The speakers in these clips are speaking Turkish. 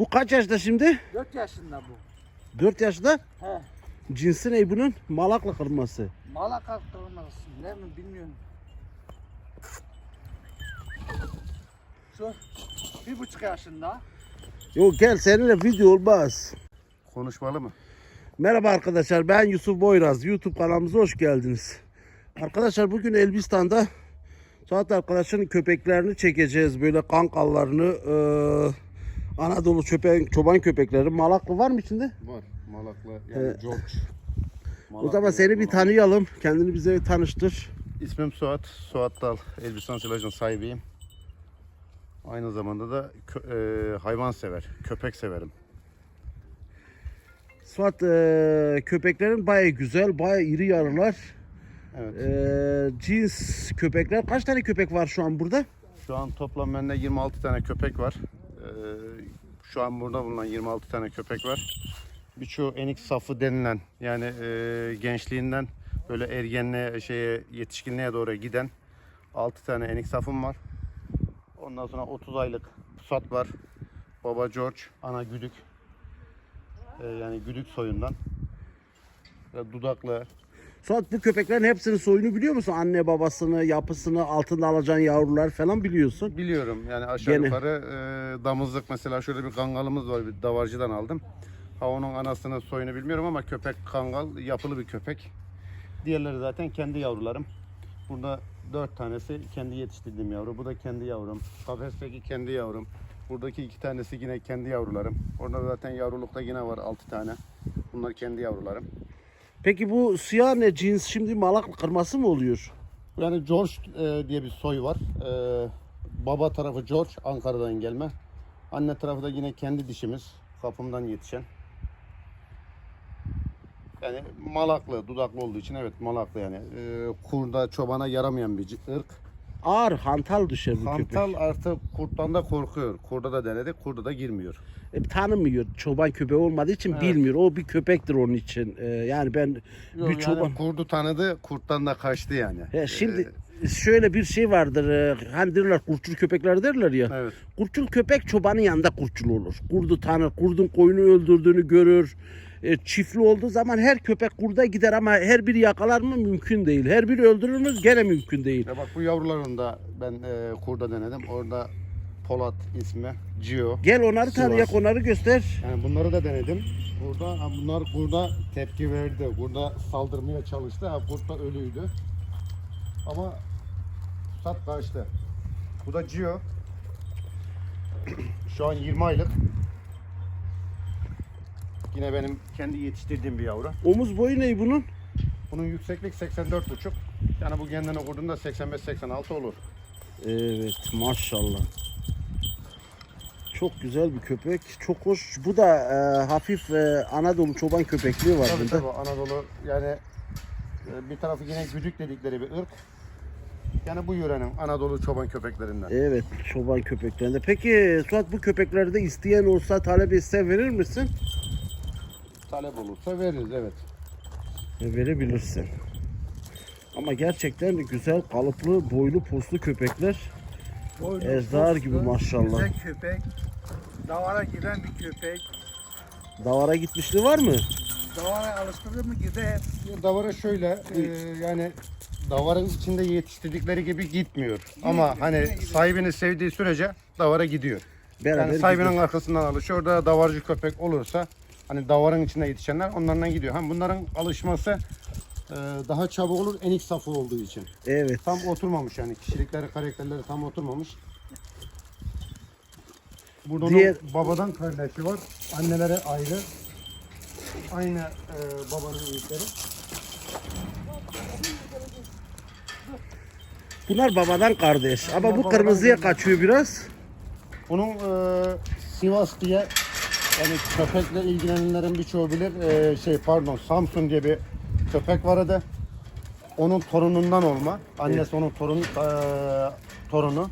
Bu kaç yaşta şimdi? 4 yaşında bu. 4 yaşta. He. Cinsi ne bunun? Malaklı kırması. Malaka kırmızısı ne mi bilmiyorum. Şu bir buçuk yaşında. Yok gel seninle video olmaz. Konuşmalı mı? Merhaba arkadaşlar ben Yusuf Boyraz. YouTube kanalımıza hoş geldiniz. Arkadaşlar bugün Elbistan'da Suat arkadaşın köpeklerini çekeceğiz. Böyle kankallarını, eee, Anadolu çoban, çoban köpekleri. Malaklı var mı içinde? Var. Malaklı yani Ee, George. O zaman seni bir tanıyalım. Kendini bize tanıştır. İsmim Suat. Suat Dal. Elbistan silajın sahibiyim. Aynı zamanda da e, hayvan sever. Köpek severim. Suat eee, köpeklerin baya güzel, baya iri yarılar. Evet. Eee, cins köpekler. Kaç tane köpek var şu an burada? Şu an toplam bende 26 tane köpek var. Ee, şu an burada bulunan 26 tane köpek var. Birçoğu enik safı denilen yani e, gençliğinden böyle ergenliğe şeye yetişkinliğe doğru giden 6 tane enik safım var. Ondan sonra 30 aylık pusat var. Baba George, ana güdük. Ee, yani güdük soyundan. Ve dudaklı, Suat bu köpeklerin hepsinin soyunu biliyor musun? Anne babasını, yapısını, altında alacağın yavrular falan biliyorsun. Biliyorum yani aşağı Gene. yukarı e, damızlık mesela şöyle bir kangalımız var bir davarcıdan aldım. Ha onun anasının soyunu bilmiyorum ama köpek kangal yapılı bir köpek. Diğerleri zaten kendi yavrularım. Burada dört tanesi kendi yetiştirdiğim yavru. Bu da kendi yavrum. Kafesteki kendi yavrum. Buradaki iki tanesi yine kendi yavrularım. Orada zaten yavrulukta yine var altı tane. Bunlar kendi yavrularım. Peki bu siyah ne cins şimdi malaklı kırması mı oluyor? Yani George e, diye bir soy var. E, baba tarafı George Ankara'dan gelme. Anne tarafı da yine kendi dişimiz. Kapımdan yetişen. Yani malaklı, dudaklı olduğu için evet malaklı yani. E, kurda, çobana yaramayan bir ırk. Ağır hantal düşer bu Hantal köpek. artı kurttan da korkuyor. Kurda da denedik, kurda da girmiyor. E, tanımıyor. Çoban köpeği olmadığı için Evet. bilmiyor. O bir köpektir onun için. E, yani ben Yok, bir yani çoban... kurdu tanıdı, kurttan da kaçtı yani. He, şimdi şöyle bir şey vardır. e, hani derler kurtçul köpekler derler ya. E, evet. Kurtçul köpek çobanın yanında kurtçul olur. Kurdu tanır, kurdun koyunu öldürdüğünü görür. E, çiftli olduğu zaman her köpek kurda gider ama her biri yakalar mı mümkün değil. Her biri öldürür mü gene mümkün değil. Ya bak bu yavrularını da ben e, kurda denedim. Orada Polat ismi, Gio. Gel onları tanıyak onları göster. Yani bunları da denedim. Burada bunlar burada tepki verdi. Burada saldırmaya çalıştı. Ha, kurt da ölüydü. Ama sat kaçtı. Bu da Gio. Şu an 20 aylık. Yine benim kendi yetiştirdiğim bir yavru. Omuz boyu ne bunun? Bunun yükseklik 84,5. Yani bu kendini kurduğunda 85-86 olur. Evet maşallah. Çok güzel bir köpek. Çok hoş. Bu da e, hafif e, Anadolu çoban köpekliği var Tabii bunda. tabii Anadolu yani e, bir tarafı yine güdük dedikleri bir ırk. Yani bu yörenin Anadolu çoban köpeklerinden. Evet çoban köpeklerinde. Peki Suat bu köpeklerde isteyen olsa talep etse verir misin? Talep olursa veririz evet. E, verebilirsin. Ama gerçekten güzel kalıplı boylu poslu köpekler. Boynu Ezdar poslu, gibi maşallah. Güzel köpek. Davara giren bir köpek. Davara gitmişliği var mı? Davara alıştırdı mı gider. Davara şöyle e, yani davarın içinde yetiştirdikleri gibi gitmiyor. Ama hani sahibini sevdiği sürece davara gidiyor. Beraber Yani sahibinin gidiyor. arkasından alışıyor. Orada davarcı köpek olursa hani davarın içinde yetişenler onlarla gidiyor. Hem bunların alışması e, daha çabuk olur enik safı olduğu için. Evet. Tam oturmamış yani kişilikleri, karakterleri tam oturmamış. Burada onun Diğer- babadan kardeşi var. Anneleri ayrı. Aynı e, babanın büyükleri. Bunlar babadan kardeş. Ama Bunlar bu babadan kırmızıya kardeş. kaçıyor biraz. Bunun e, Sivas diye yani köpekle ilgilenenlerin birçoğu bilir. E, şey pardon Samsun diye bir köpek vardı. Onun torunundan olma. Annesi onun torun e, torunu.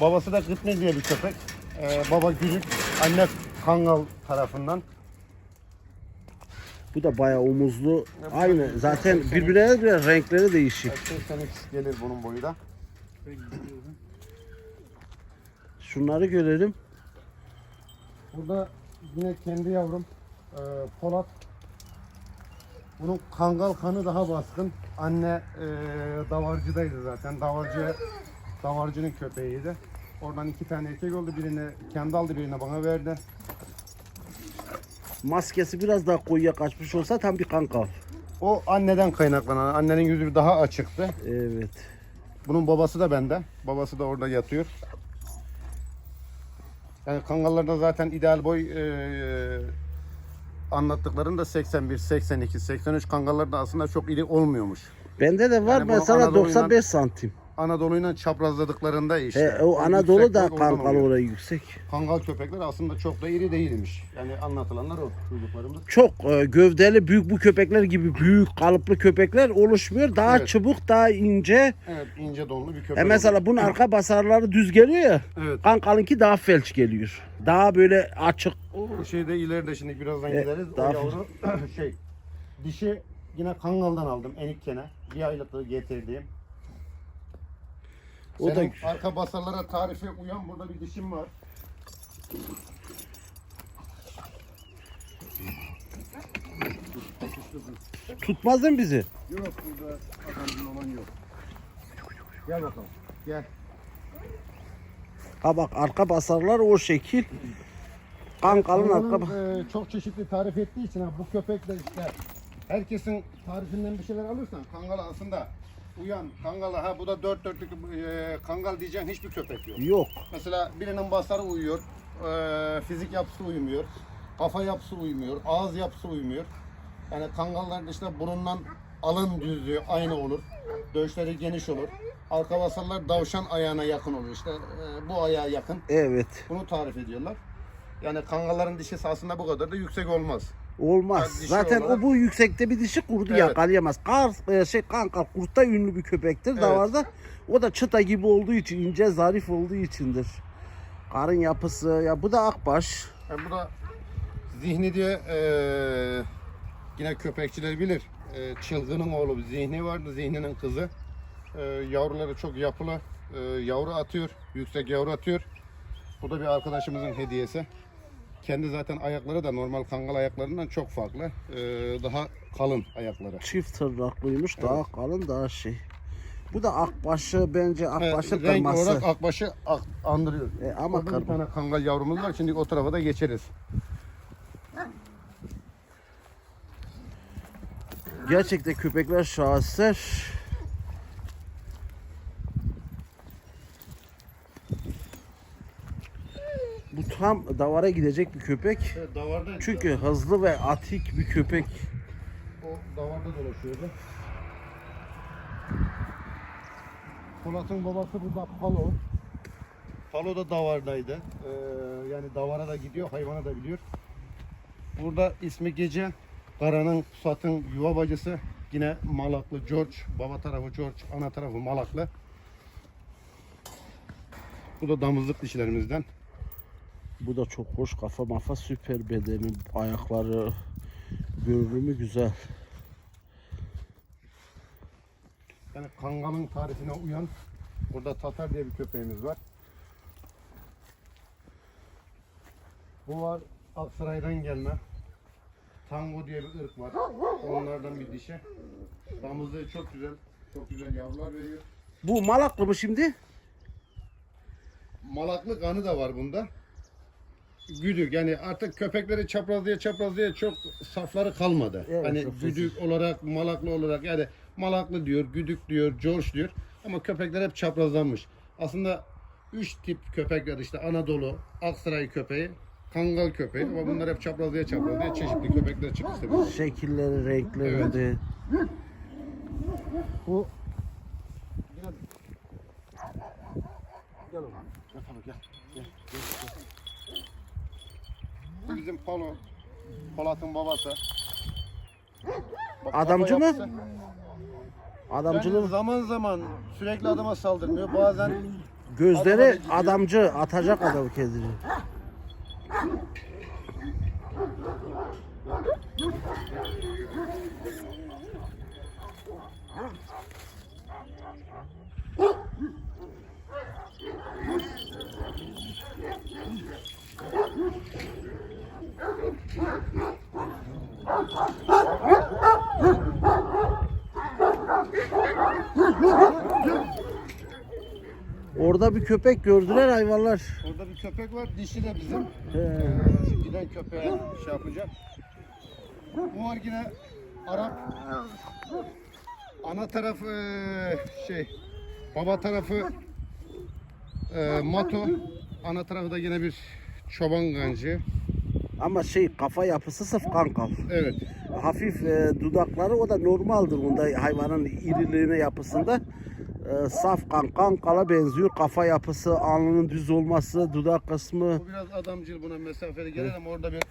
Babası da Gıtne diye bir köpek. E, baba Gülük, anne Kangal tarafından. Bu da bayağı omuzlu. Aynı. Zaten birbirine göre renkleri değişik. 83 gelir bunun boyu da. Şunları görelim. Burada yine kendi yavrum e, Polat. Bunun kangal kanı daha baskın. Anne e, davarcıdaydı zaten. Davarcı davarcının köpeğiydi. Oradan iki tane erkek oldu. Birini kendi aldı, birini bana verdi. Maskesi biraz daha koyuya kaçmış olsa tam bir kankal. O anneden kaynaklanan. Annenin yüzü daha açıktı. Evet. Bunun babası da bende. Babası da orada yatıyor. Yani kangallarda zaten ideal boy e, anlattıklarında 81, 82, 83 kangallarda aslında çok iri olmuyormuş. Bende de var Yani mesela Anadolu'yla- 95 santim. Anadolu'yla çaprazladıklarında işte. He, o Anadolu da oluyor. orayı yüksek. Kangal köpekler aslında çok da iri değilmiş. Yani anlatılanlar o çocuklarımız. Çok e, gövdeli büyük bu köpekler gibi büyük kalıplı köpekler oluşmuyor. Daha Evet. çubuk, daha ince. Evet ince donlu bir köpek. E mesela bunun arka basarları düz geliyor ya. Evet. Kankalınki daha felç geliyor. Daha böyle açık. O şeyde ileride şimdi birazdan E, gideriz. daha o yavru şey dişi yine kangaldan aldım enikkene. Bir aylıklığı getirdiğim. O da Senin arka basarlara tarife uyan burada bir dişim var. tutmaz değil mi bizi? Yok burada adamın olan yok. Gel bakalım. Gel. Ha bak arka basarlar o şekil. Kankalın arka Kangalın, ba- e, çok çeşitli tarif ettiği için ha, bu köpek de işte herkesin tarifinden bir şeyler alırsan kangal aslında uyan kangala ha bu da dört dörtlük e, kangal diyeceğin hiçbir köpek yok. yok. Mesela birinin basarı uyuyor, eee, fizik yapısı uymuyor, kafa yapısı uymuyor, ağız yapısı uymuyor. Yani kangallarda işte burundan alın düzlüğü aynı olur, döşleri geniş olur. Arka basarlar davşan ayağına yakın olur işte eee, bu ayağa yakın. Evet. Bunu tarif ediyorlar. Yani kangalların dişisi aslında bu kadar da yüksek olmaz. Olmaz. Dişi Zaten o bu yüksekte bir dişi kurdu Evet. yakalayamaz. Kar e, şey kankal kurtta ünlü bir köpektir Evet. davarda. O da çıta gibi olduğu için ince zarif olduğu içindir. Karın yapısı ya bu da akbaş. Yani bu da zihni diye eee, yine köpekçiler bilir. Eee, çılgının oğlu bir zihni vardı, zihninin kızı. Eee, yavruları çok yapılı. Eee, yavru atıyor, yüksek yavru atıyor. Bu da bir arkadaşımızın hediyesi. Kendi zaten ayakları da normal kangal ayaklarından çok farklı. Eee, daha kalın ayakları. Çift tırnaklıymış daha kalın daha şey. Bu da akbaşı bence akbaşı Evet, renk kırması. olarak akbaşı ak- andırıyor. E, ama Orada bir kırma. tane kangal yavrumuz var. Şimdi o tarafa da geçeriz. Gerçekten köpekler şaheser. Tam davara gidecek bir köpek. Evet, davarda Çünkü hızlı ve atik bir köpek. O davarda dolaşıyordu. Polat'ın babası burada Palo. Palo da davardaydı. Ee, yani davara da gidiyor, hayvana da biliyor. Burada ismi Gece. Karanın, Pusat'ın yuva bacısı. Yine Malaklı George. Baba tarafı George, ana tarafı Malaklı. Bu da damızlık dişilerimizden. Bu da çok hoş kafa mafa süper bedeni ayakları görünümü güzel. Yani kangalın tarifine uyan. Burada Tatar diye bir köpeğimiz var. Bu var Aksaray'dan gelme. Tango diye bir ırk var. Onlardan bir dişi. Damızlığı çok güzel. Çok güzel yavrular veriyor. Bu malaklı mı şimdi? Malaklı kanı da var bunda. Güdük yani artık köpekleri çaprazlıya çaprazlıya çok safları kalmadı. Evet, hani çok güdük olarak malaklı olarak yani malaklı diyor, güdük diyor, George diyor ama köpekler hep çaprazlanmış. Aslında üç tip köpekler işte Anadolu, Aksaray köpeği, Kangal köpeği ama bunlar hep çaprazlıya çaprazlıya çeşitli köpekler çıktı işte. Şekilleri, renkleri de. Bu Gel oğlum. Gel gel. Gel. Gel. gel. Bu bizim Palo. Polat'ın babası. Bak, Adamcı kafa mı? yapısı. Adamcılığı Yani zaman zaman sürekli adama saldırmıyor. Bazen gözleri adamcı atacak adamı kendini. Orada bir köpek gördüler hayvanlar. Orada bir köpek var. Dişi de bizim. He. Ee, giden köpeğe şey yapacak. Bu var yine Arap. Ana tarafı e, şey, baba tarafı e, Mato. Ana tarafı da yine bir çoban gancı. Ama şey kafa yapısı sırf kankal. Evet. Hafif e, dudakları o da normaldir bunda hayvanın iriliğine yapısında. E, saf kan, kankala benziyor. Kafa yapısı, alnının düz olması, dudak kısmı. Bu biraz adamcıl buna mesafeli gelir ama orada bir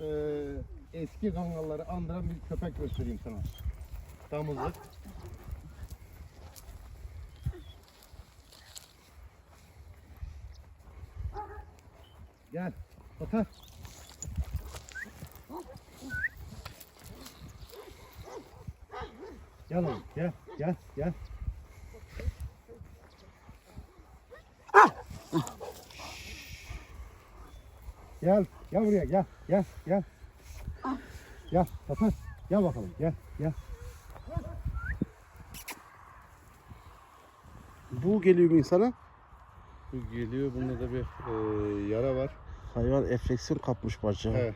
eee, eski kangalları andıran bir köpek göstereyim sana. Damızlık. Gel. Otur. Gel oğlum. Gel. Gel. Gel. Gel. Gel buraya. Gel. Gel. Gel. Gel. Otur. Gel bakalım. Gel. Gel. Bu geliyor mu insana? Bu geliyor. Bunda da bir e, yara var. Hayvan enfeksiyon kapmış bacağı. Evet.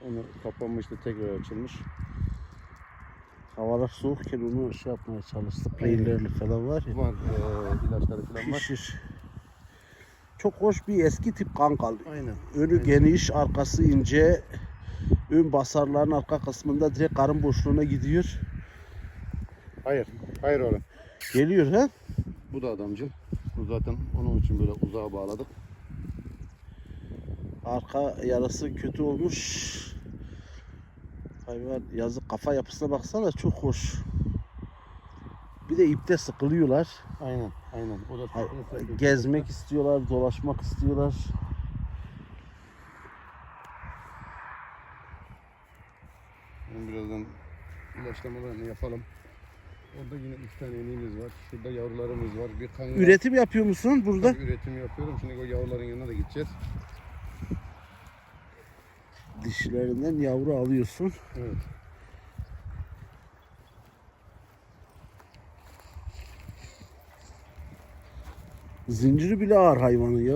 Onu kapanmıştı tekrar açılmış. Havalar soğukken onu şey yapmaya çalıştı. Spreylerli falan var ya. Var e, ilaçları falan var. Pişir. Çok hoş bir eski tip kankal. Aynen. Önü geniş, arkası ince. Ön basarların arka kısmında direkt karın boşluğuna gidiyor. Hayır. Hayır oğlum. Geliyor ha? Bu da adamcıl. Bu zaten onun için böyle uzağa bağladık. Arka yarası kötü olmuş. Hayvan yazık kafa yapısına baksana çok hoş. Bir de ipte sıkılıyorlar. Aynen. Aynen. O da Hay- sıkıntı. Gezmek istiyorlar, dolaşmak istiyorlar. Onun birazdan ilaçlamalarını yapalım. Orada yine iki tane ineğimiz var. Şurada yavrularımız var. Bir kangal. Üretim yapıyor musun burada? Tabii üretim yapıyorum. Şimdi o yavruların yanına da gideceğiz. Dişlerinden yavru alıyorsun. Evet. Zinciri bile ağır hayvanın ya.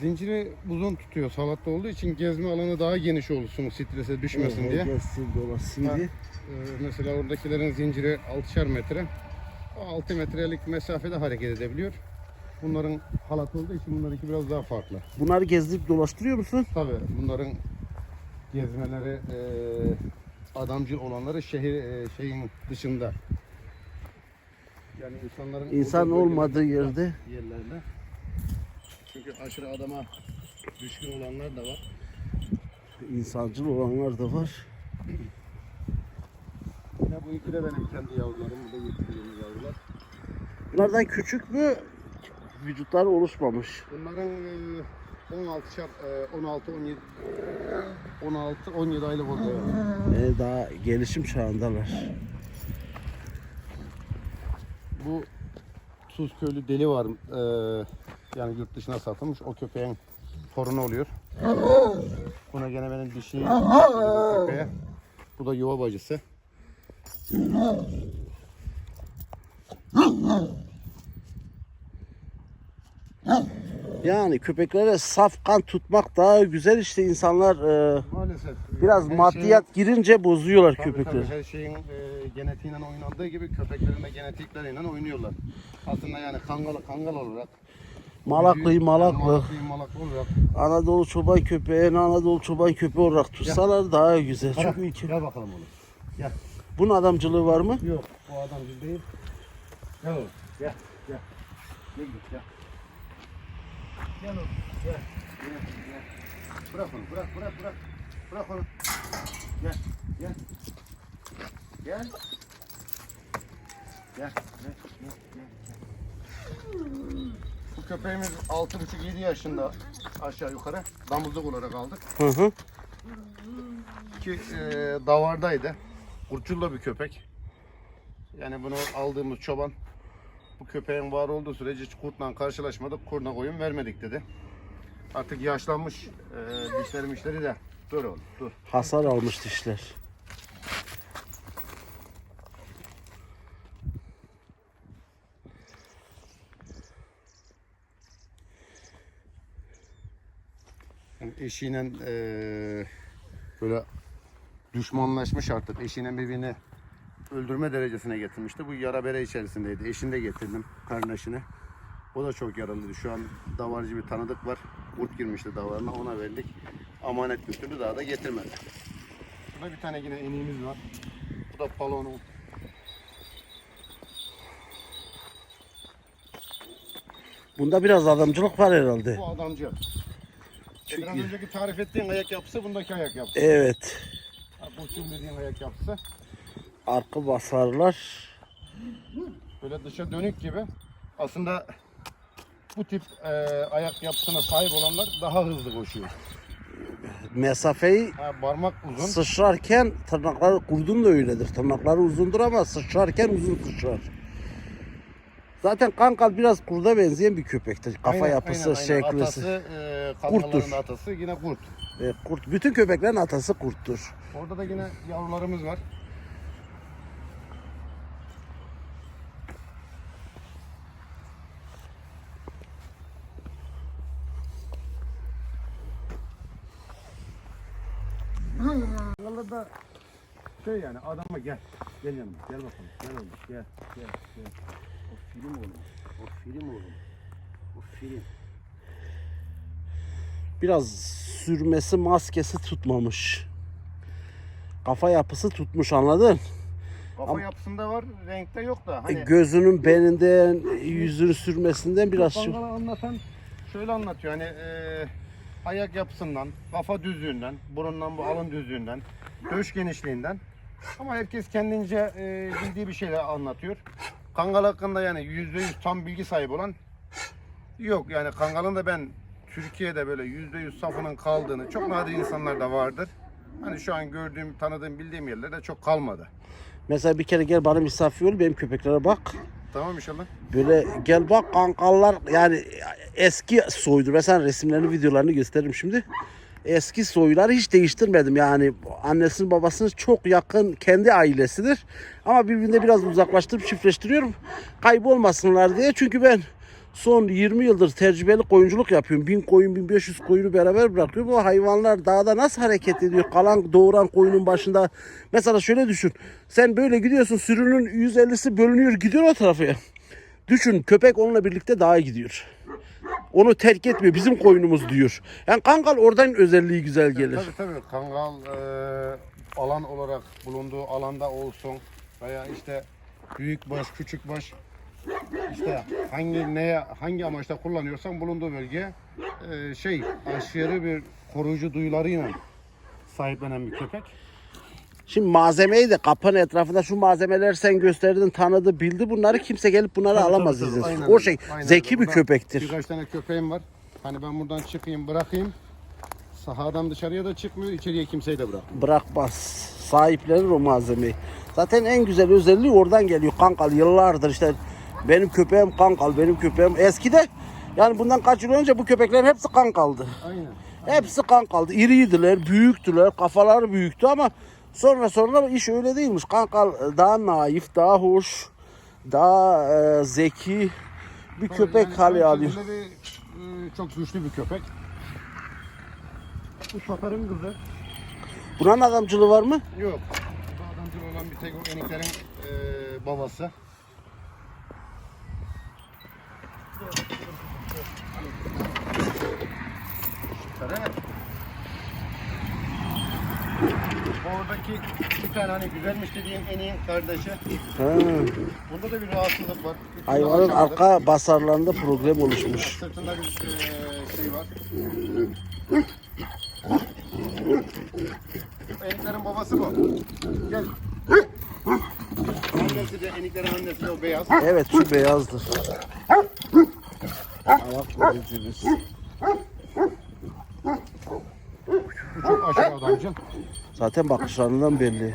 Zinciri uzun tutuyor salatta olduğu için gezme alanı daha geniş olsun strese düşmesin Evet, diye. Gelsin dolasın Ha. diye. Ee, mesela oradakilerin zinciri 6'şar metre. O 6 metrelik mesafede hareket edebiliyor. Bunların halat olduğu için bunlarınki biraz daha farklı. Bunları gezdirip dolaştırıyor musun? Tabii bunların gezmeleri e, adamcıl olanları şehir e, şeyin dışında. Yani insanların İnsan olmadığı yerde yerlerde. Çünkü aşırı adama düşkün olanlar da var. insancıl olanlar da var. Ya bu iki de benim kendi yavrularım. Bu da yetiştirdiğim yavrular. Bunlardan küçük mü? Vücutları oluşmamış. Bunların e, 16 şart, e, 16 17 16 17 aylık oluyor. Ee, daha gelişim çağındalar. Bu Tuzköylü deli var. E, yani yurt dışına satılmış. O köpeğin torunu oluyor. Buna gene benim dişi köpeğe. Bu da yuva bacısı. Yani köpeklere saf kan tutmak daha güzel işte insanlar e, Maalesef. biraz her maddiyat girince bozuyorlar şeyin- tabii, köpekleri. tabii, her şeyin e, genetiğiyle oynandığı gibi köpeklerin de genetikleriyle oynuyorlar. Aslında yani kangal kangal olarak Malaklı malaklı. Malaklı malaklı olarak Anadolu çoban köpeğini Anadolu çoban köpeği olarak tutsalar daha güzel. Bırak, Çünkü iki- Gel bakalım oğlum. bunun adamcılığı var mı? Yok bu adam biz değil. Gel oğlum. Gel. Gel. Gel git gel. Gel oğlum. Gel. Gel. Gel. Bırak onu. Bırak bırak bırak. Bırak onu. Gel. Gel. Gel. Gel. Gel. Gel. Gel. Bu köpeğimiz 6,5-7 yaşında aşağı yukarı damızlık olarak aldık. Hı hı. ki e, davardaydı. Kurtçullu bir köpek. Yani bunu aldığımız çoban bu köpeğin var olduğu sürece hiç kurtla karşılaşmadık. Kurna koyun vermedik dedi. Artık yaşlanmış e, dişleri mişleri de. Dur oğlum dur. Hasar almış dişler. Yani eşiyle e, böyle düşmanlaşmış artık. Eşiyle birbirine öldürme derecesine getirmişti. Bu yara bere içerisindeydi. Eşini de getirdim kardeşine. O da çok yaralıydı. Şu an davarcı bir tanıdık var. Kurt girmişti davarına ona verdik. Amanet götürdü daha da getirmedi. Burada bir tane yine eniğimiz var. Bu da palonu. Bunda biraz adamcılık var herhalde. Bu adamcı. Çok Biraz iyi. önceki tarif ettiğin ayak yapısı bundaki ayak yapısı. Evet. Kurtun dediğin ayak yapısı. Arka basarlar. Böyle dışa dönük gibi. Aslında bu tip e, ayak yapısına sahip olanlar daha hızlı koşuyor. Mesafeyi Ha, parmak uzun. sıçrarken tırnakları kurdun da öyledir. Tırnakları uzundur ama sıçrarken uzun sıçrar. Zaten kankal biraz kurda benzeyen bir köpektir. Kafa Aynen, yapısı, aynen, aynen. şeklisi. Atası, e, Kurttur. atası yine kurt. E, kurt. Bütün köpeklerin atası kurttur. Orada da yine yavrularımız var. Vallahi da şey yani adama gel. Gel yanıma. Gel bakalım. Gel oğlum. Gel. Gel. Gel. O film oğlum. O film oğlum. O film. Biraz sürmesi maskesi tutmamış. Kafa yapısı tutmuş anladın? Kafa yapısında var, renkte yok da. E, Hani Gözünün beninden, yüzünü sürmesinden biraz şu. Bangala anlatan şöyle anlatıyor hani e, ayak yapısından, kafa düzlüğünden, burundan bu alın düzlüğünden, döş genişliğinden ama herkes kendince e, bildiği bir şeyler anlatıyor. Kangal hakkında yani yüzde yüz tam bilgi sahibi olan yok yani Kangal'ın da ben Türkiye'de böyle yüzde yüz safının kaldığını çok nadir insanlar da vardır. Hani şu an gördüğüm, tanıdığım, bildiğim yerlerde çok kalmadı. Mesela bir kere gel bana misafir ol benim köpeklere bak. Tamam inşallah. Böyle gel bak kankallar yani eski soydur. Mesela resimlerini videolarını gösteririm şimdi. Eski soyları hiç değiştirmedim yani annesinin babasının çok yakın kendi ailesidir. Ama birbirine biraz uzaklaştırıp çiftleştiriyorum. Kaybolmasınlar diye çünkü ben son 20 yıldır tecrübeli koyunculuk yapıyorum. 1000 koyun 1500 koyunu beraber bırakıyorum. Bu hayvanlar dağda nasıl hareket ediyor? Kalan doğuran koyunun başında. Mesela şöyle düşün. Sen böyle gidiyorsun sürünün 150'si bölünüyor gidiyor o tarafa. Düşün köpek onunla birlikte dağa gidiyor. Onu terk etmiyor. Bizim koyunumuz diyor. Yani kangal oradan özelliği güzel gelir. Tabii tabii kangal e, alan olarak bulunduğu alanda olsun veya işte büyük baş, küçük baş işte hangi neye hangi amaçta kullanıyorsan bulunduğu bölge e, şey aşırı bir koruyucu duyularıyla sahiplenen bir köpek. Şimdi malzemeyi de kapının etrafında şu malzemeler sen gösterdin, tanıdı, bildi. Bunları kimse gelip bunları alamaz Tabii, tabii, izinsiz. aynen O şey aynen zeki bir köpektir. Birkaç tane köpeğim var. Hani ben buradan çıkayım bırakayım. Sahadan dışarıya da çıkmıyor, içeriye kimseyi de bırakmıyor. Bırakmaz. Sahiplenir o malzemeyi. Zaten en güzel özelliği oradan geliyor. Kankal yıllardır işte benim köpeğim kankal, benim köpeğim. Eskide yani bundan kaç yıl önce bu köpekler hepsi kankaldı. Aynen. Hepsi kankaldı. İriydiler, büyüktüler, kafaları büyüktü ama sonra sonra iş öyle değilmiş. Kankal daha naif, daha hoş, daha e, zeki bir köpek Yani hali alıyor. bir, e, çok güçlü bir köpek. Bu Tatar'ın kızı. Bunun adamcılığı var mı? Yok. Bu adamcıl olan bir tek o eniklerin e, babası. Evet. Oradaki bir tane hani güzelmiş dediğim eniğin kardeşi. Ha. Bunda da bir rahatsızlık var. Türlü Hayvanın arka basarlarında problem oluşmuş. Sırtında bir e, şey var. Eniklerin babası bu. Gel. Annesi de eniklerin annesi de o beyaz. Evet şu beyazdır. Ayak vericimiz. Bu çok aşırı adamcıl. Zaten bakışlarından belli.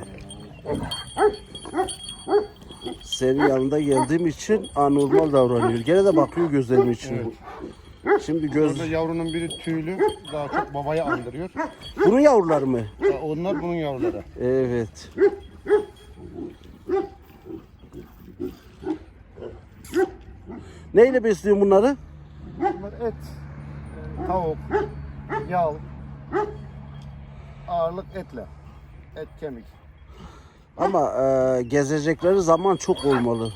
Senin yanında geldiğim için anormal davranıyor. Gene de bakıyor gözlerim için. Şimdi göz... Burada yavrunun biri tüylü, daha çok babaya andırıyor. Bunun yavruları mı? Onlar bunun yavruları. Evet. Neyle besliyorsun bunları? Bunlar et, tavuk, yağ, Ağırlık etle. Et kemik. Ama e, gezecekleri zaman çok olmalı.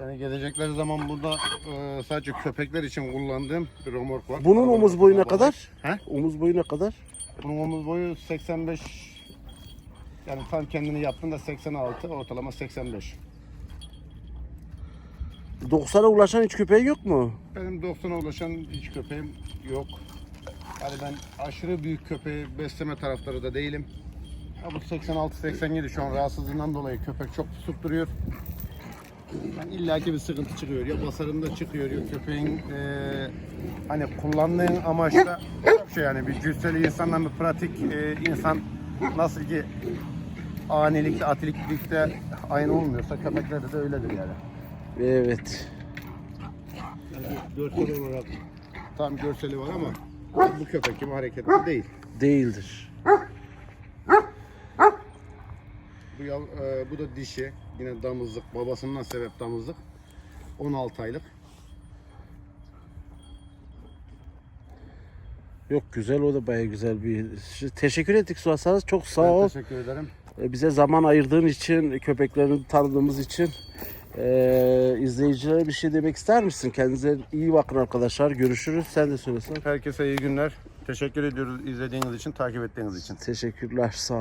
Yani gelecekleri zaman burada e, sadece köpekler için kullandığım bir romork var. Bunun omuz boyu ne kadar? He? Omuz boyu ne kadar? Bunun omuz boyu 85 yani tam kendini yaptığında 86 ortalama 85. 90'a ulaşan hiç köpeği yok mu? Benim 90'a ulaşan hiç köpeğim yok. Yani ben aşırı büyük köpeği besleme taraftarı da değilim. Ha bu 86-87 şu an rahatsızlığından dolayı köpek çok tutturuyor. Yani illaki bir sıkıntı çıkıyor. Ya basarında çıkıyor ya köpeğin eee, hani kullandığın amaçla çok şey yani bir cüsseli insandan bir pratik eee, insan nasıl ki anilikte, atiliklikte aynı olmuyorsa köpeklerde de öyledir yani. Evet. Yani görsel olarak tam görseli var ama bu köpek gibi hareketli değil. Değildir. Bu, yav, e, bu da dişi. Yine damızlık. Babasından sebep damızlık. 16 aylık. Yok güzel o da baya güzel bir şey. Teşekkür ettik Suat Sarız. Çok sağ Ben ol. teşekkür ederim. E, Bize zaman ayırdığın için, köpeklerini tanıdığımız için e, izleyicilere bir şey demek ister misin? Kendinize iyi bakın arkadaşlar. Görüşürüz. Sen de söylesen. Herkese iyi günler. Teşekkür ediyoruz izlediğiniz için, takip ettiğiniz için. Teşekkürler. Sağ ol.